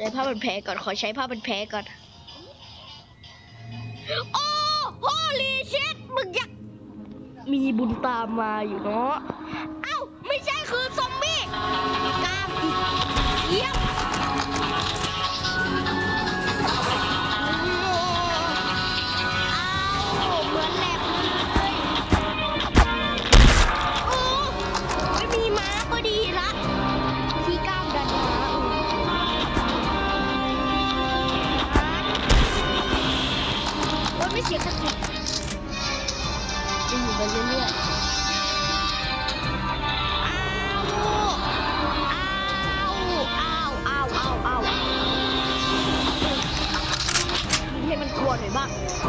ใช้ผ้าพันแผลก่อนขอใช้ผ้าพันแผลก่อน โอ้โหลีเช็ดมึงอยากมีบุญตามมาอยู่เนาะ 了。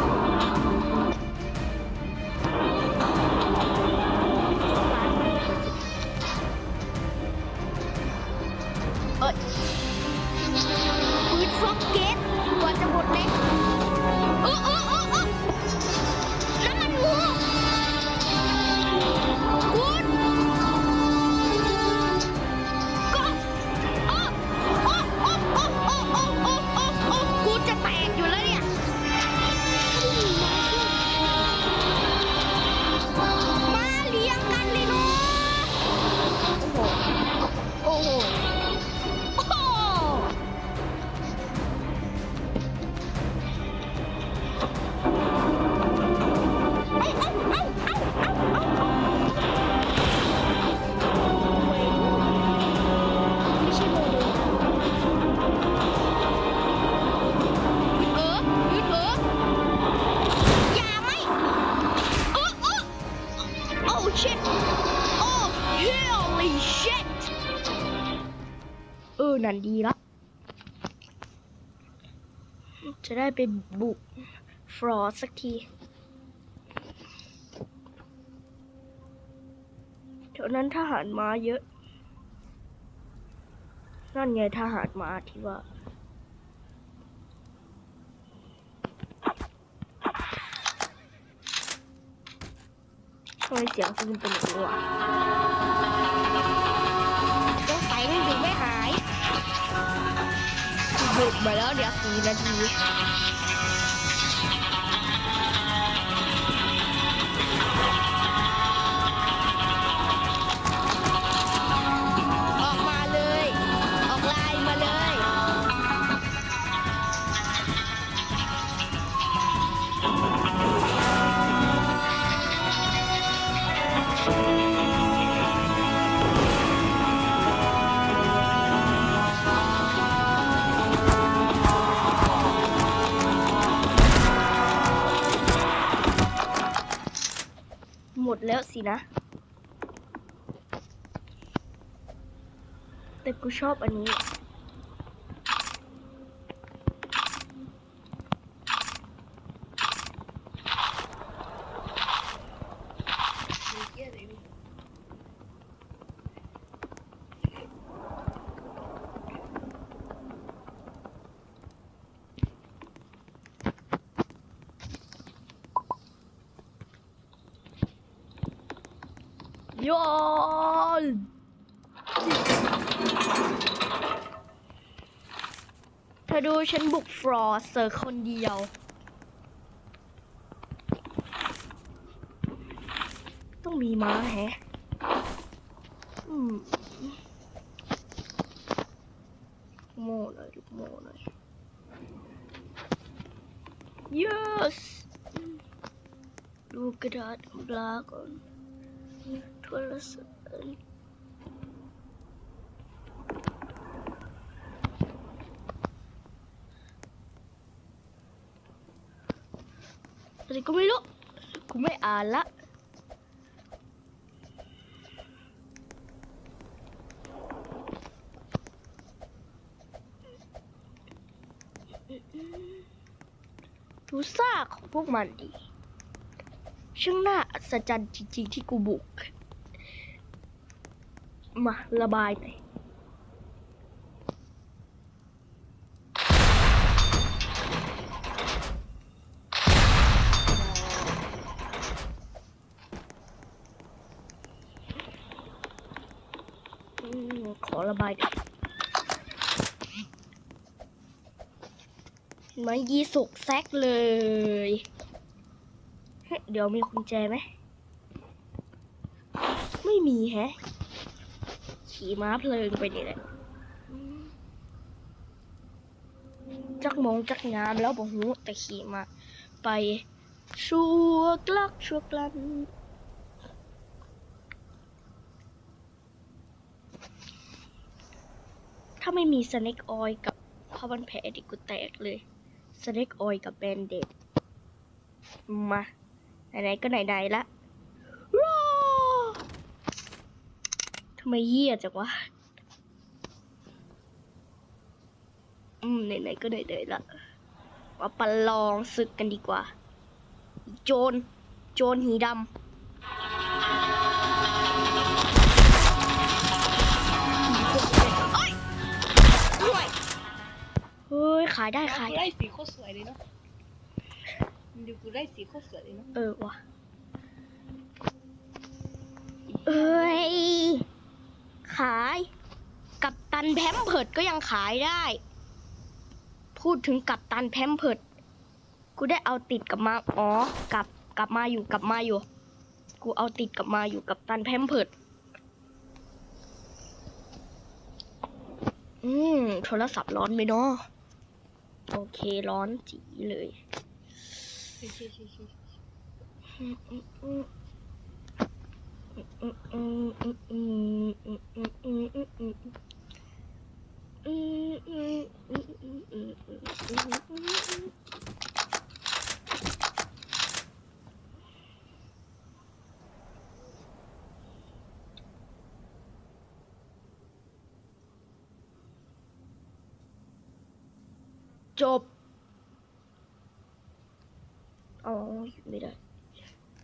Holy shit เออ นั่นดีละ จะได้ไปบุกฟรอสสักทีแถวนั้นทหารมาเยอะ นั่นไงทหารมาที่ว่า ทำไมเสียงซึมเป็นอย่างนี้วะ Bro, but now they are ดแล้วสินะ แต่กูชอบอันนี้ โยนเธอดูฉันบุกฟรอสเซอร์คนเดียว ต้องมีม้าแฮะมโม่หน่อยลูกโม่หน่อย yes ดูกระดาษปลาก่อน burası. Hadi come lo. Come ala. ดูซากของพวกมันดีช่างน่าอัศจรรย์จริงๆที่กูบุก มาระบายหน่อยขอระบายหน่อยมายีสุกแซกเลยเฮ้ยเดี๋ยวมีกุญแจไหม ไม่มีแฮะ ขี่ม้าเพลิงไปนี่แหละจักมองจักงามแล้วบอกหูแต่ขี่มาไปชั่วกลักชั่วกลันถ้าไม่มีสเน็กออยกับผ้าพันแผลดิกูแตกเลยสเน็กออยกับแบนเดดมาไหนๆก็ไหนๆละว้าว ทำไมเหี้ยจังวะ อืม ไหนๆก็ไหนๆละมาประลองศึกกันดีกว่า โจร โจรหีดำเอ้ยด้วย เฮ้ย ขายได้ขาย กูได้สีโคตรสวยเลยเนาะดูกูได้สีโคตรสวยเลยเนาะ เออว่ะเอ้ย ขาย กับตันแพมเพิดก็ยังขายได้ พูดถึงกับตันแพมเพิดกูได้เอาติดกลับมาอ๋อกลับกลับมาอยู่กลับมาอยู่ กูเอาติดกลับมาอยู่กับตันแพมเพิดอืมโทรศัพท์ร้อนไหมเนาะโอเคร้อนจีเลยชิชิชิ ชิจบ